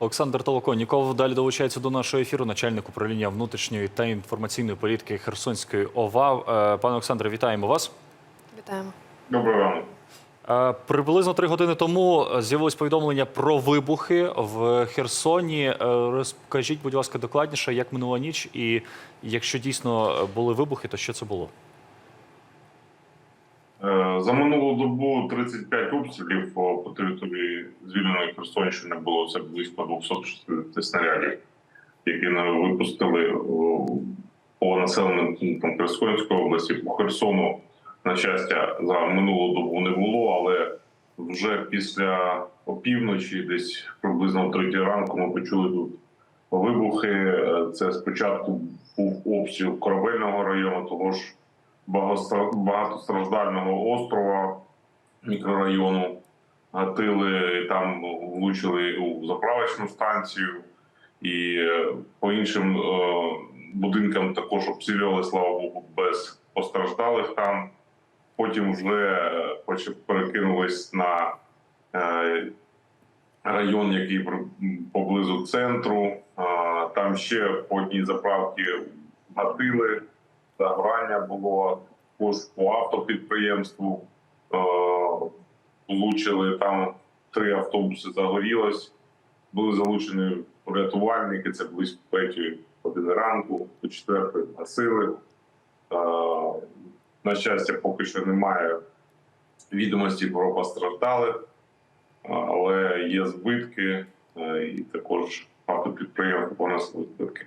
Олександр Толоконніков далі долучається до нашого ефіру, начальник управління внутрішньої та інформаційної політики Херсонської ОВА. Е, Пане Олександре, вітаємо вас. Вітаємо. Доброго ранку. Е, Приблизно три години тому з'явилось повідомлення про вибухи в Херсоні. Е, Розкажіть, будь ласка, докладніше, як минула ніч, і якщо дійсно були вибухи, то що це було? Е, За минулу добу 35 обстрілів по території звільненої Херсонщини було це близько 260 снарядів, які випустили по населеним пунктам Херсонської області. По Херсону, на щастя, за минулу добу не було, але вже після опівночі, десь приблизно о третій ранку, ми почули тут вибухи. Е, Це спочатку був обстріл корабельного району, того ж багатостраждального острова мікрорайону. Гатили там влучили у заправочну станцію, і е, по іншим е, будинкам також обстрілювали, слава Богу, без постраждалих там. Потім вже е, перекинулись на район, який поблизу центру. Там ще по одній заправці гатили загорання було також по автопідприємству. Е, влучили там три автобуси загорілось. Були залучені рятувальники. Це близько третьої години ранку, до четвертої гасили. Е, на щастя, поки що немає відомості про постраждалих, але є збитки, е, і також автопідприємство понесли збитки.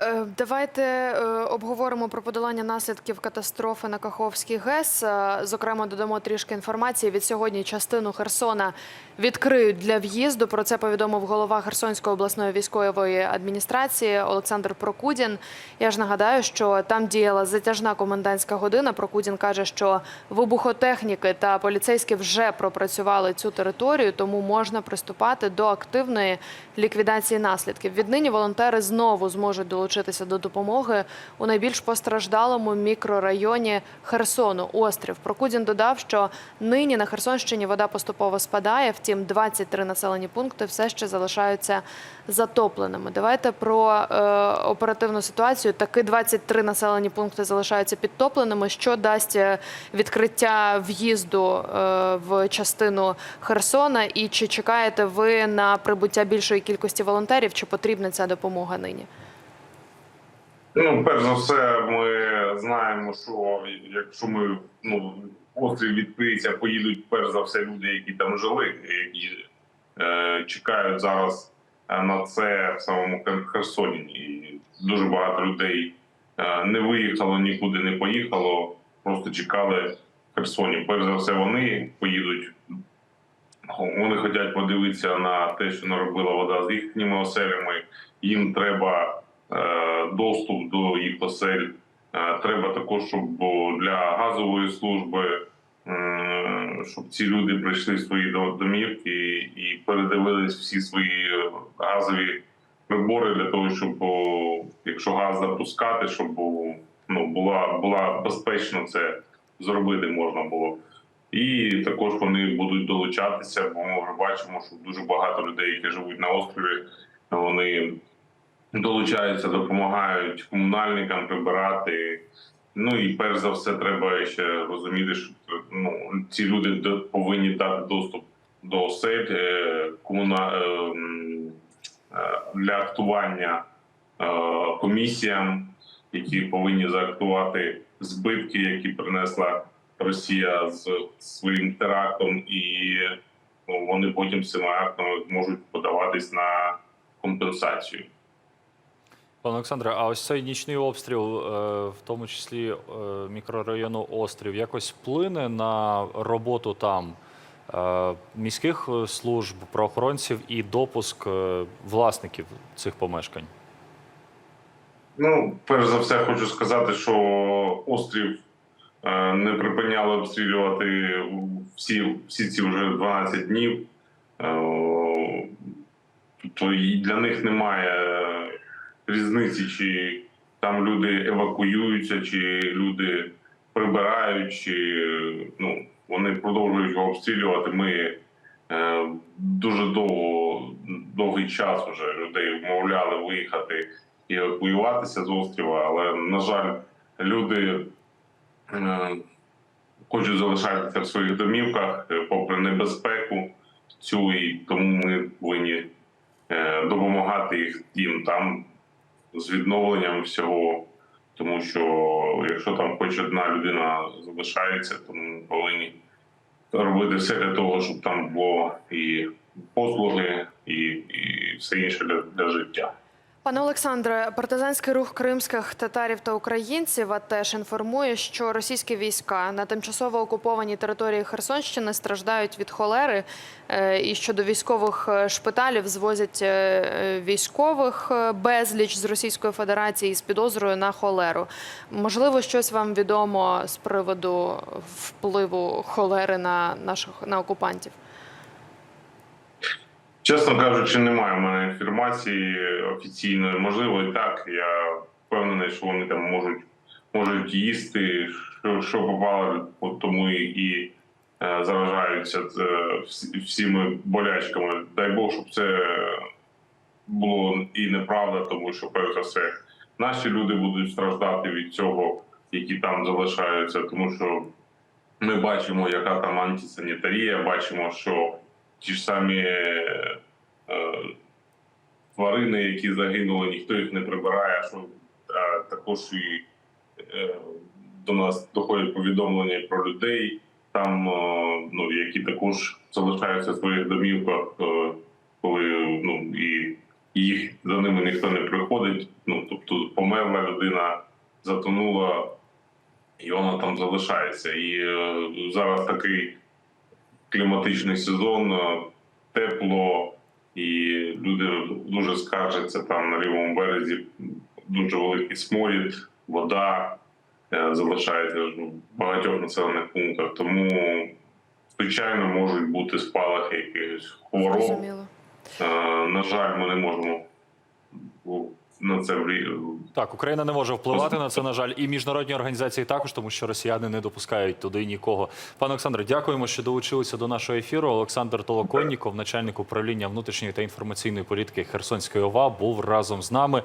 Е, Давайте е, обговоримо про подолання наслідків катастрофи на Каховській ГЕС. Е, Зокрема, додамо трішки інформації. Від сьогодні частину Херсона відкриють для в'їзду. Про це повідомив голова Херсонської обласної військової адміністрації Олександр Прокудін. Я ж нагадаю, що там діяла затяжна комендантська година. Прокудін каже, що вибухотехніки та поліцейські вже пропрацювали цю територію, тому можна приступати до активної ліквідації наслідків. Віднині волонтери знову зможуть долучитися до допомоги у найбільш постраждалому мікрорайоні Херсону. Острів Прокудін додав, що нині на Херсонщині вода поступово спадає. Втім, 23 населені пункти все ще залишаються затопленими. Давайте про е, оперативну ситуацію. Таки 23 населені пункти залишаються підтопленими. Що дасть е, відкриття в'їзду е, в частину Херсона? І чи чекаєте ви на прибуття більшої кількості волонтерів? Чи потрібна ця допомога нині? Ну, перш за все, ми знаємо, що якщо ми ну острів відкриється, поїдуть перш за все люди, які там жили, які е, чекають зараз е, на це в самому Херсоні. І дуже багато людей е, не виїхало, нікуди не поїхало, просто чекали в Херсоні. Перш за все, вони поїдуть. Вони хочуть подивитися на те, що наробила вода з їхніми оселями. Їм треба е, доступ до їх осель. Е, Треба також, щоб для газової служби, щоб ці люди прийшли в свої до- домівки і передивились всі свої е, газові прибори для того, щоб якщо газ запускати, щоб ну, була, була безпечно це зробити можна було. І також вони будуть долучатися, бо ми вже бачимо, що дуже багато людей, які живуть на острові, вони долучаються, допомагають комунальникам прибирати. Ну і перш за все, треба ще розуміти, що ну, ці люди повинні дати доступ до осель е, комуна... е, е, для актування комісіям, які повинні заактувати збитки, які принесла Росія з своїм терактом, і ну, вони потім цими актами можуть подаватись на компенсацію. Пане Олександре, а ось цей нічний обстріл, е, в тому числі е, мікрорайону Острів, якось вплине на роботу там е, міських служб, правоохоронців і допуск власників цих помешкань? Ну, перш за все, хочу сказати, що острів не припиняли обстрілювати всі, всі ці вже 12 днів. Тобто для них немає різниці, чи там люди евакуюються, чи люди прибирають, чи ну, вони продовжують його обстрілювати. Ми е, дуже довго довгий час вже людей вмовляли виїхати і евакуюватися з острова, але на жаль, люди е, хочуть залишатися в своїх домівках е, попри небезпеку цю, і тому ми повинні е, допомагати їх їм там з відновленням всього. Тому що якщо там хоч одна людина залишається, то ми повинні робити все для того, щоб там було і послуги, і, і все інше для, для життя. Пане Олександре, партизанський рух кримських татарів та українців а теж інформує, що російські війська на тимчасово окупованій території Херсонщини страждають від холери, е, і що до військових е, шпиталів звозять е, військових безліч з Російської Федерації з підозрою на холеру. Можливо, щось вам відомо з приводу впливу холери на наших на окупантів? Чесно кажучи, немає в мене інформації офіційної. Можливо, і так. Я впевнений, що вони там можуть можуть їсти, що, що попало, тому і, і е, заражаються е, всіми болячками. Дай Бог, щоб це було і неправда, тому що перш за все наші люди будуть страждати від цього, які там залишаються, тому що ми бачимо, яка там антисанітарія, бачимо, що ті ж самі е, е, тварини, які загинули, ніхто їх не прибирає. Що е, також і е, до нас доходять повідомлення про людей, там е, ну які також залишаються в своїх домівках, е, коли ну і їх за ними ніхто не приходить. Ну тобто померла людина, затонула, і вона там залишається. І е, зараз такий кліматичний сезон, е, тепло, і люди дуже скаржаться там на лівому березі. Дуже великий сморід, вода е, залишається в багатьох населених пунктах. Тому, звичайно, можуть бути спалахи якихось хвороб. Зрозуміло. Е, На жаль, ми не можемо ну, це Так, Україна не може впливати на це, на жаль, і міжнародні організації також, тому що росіяни не допускають туди нікого. Пане Олександре, дякуємо, що долучилися до нашого ефіру. Олександр Толоконніков, начальник управління внутрішньої та інформаційної політики Херсонської ОВА, був разом з нами.